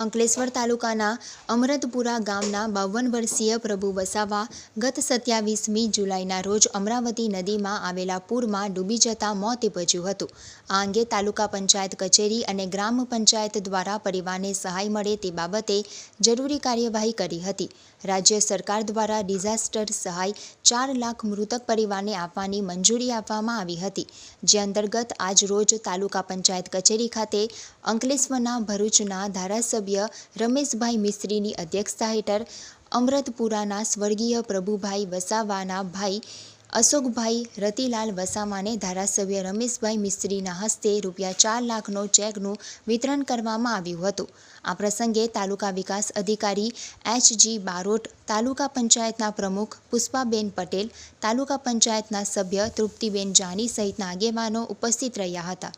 અંકલેશ્વર તાલુકાના અમરતપુરા ગામના બાવન વર્ષીય પ્રભુ વસાવા ગત સત્યાવીસમી જુલાઈના રોજ અમરાવતી નદીમાં આવેલા પૂરમાં ડૂબી જતા મોત ભજ્યું હતું. આ અંગે તાલુકા પંચાયત કચેરી અને ગ્રામ પંચાયત દ્વારા પરિવારને સહાય મળે તે બાબતે જરૂરી કાર્યવાહી કરી હતી. રાજ્ય સરકાર દ્વારા ડિઝાસ્ટર સહાય ચાર લાખ મૃતક પરિવારને આપવાની મંજૂરી આપવામાં આવી હતી. જે અંતર્ગત આજ રોજ તાલુકા પંચાયત કચેરી ખાતે અંકલેશ્વરના ભરૂચના ધારાસભ્ય રમેશભાઈ મિસ્ત્રીની અધ્યક્ષતા હેઠળ અમરતપુરાના સ્વર્ગીય પ્રભુભાઈ વસાવાના ભાઈ અશોકભાઈ રતિલાલ વસાવાને ધારાસભ્ય રમેશભાઈ મિસ્ત્રીના હસ્તે રૂપિયા ચાર લાખનો ચેકનું વિતરણ કરવામાં આવ્યું હતું. આ પ્રસંગે તાલુકા વિકાસ અધિકારી એચ જી બારોટ, તાલુકા પંચાયતના પ્રમુખ પુષ્પાબેન પટેલ, તાલુકા પંચાયતના સભ્ય તૃપ્તિબેન જાની સહિતના આગેવાનો ઉપસ્થિત રહ્યા હતા.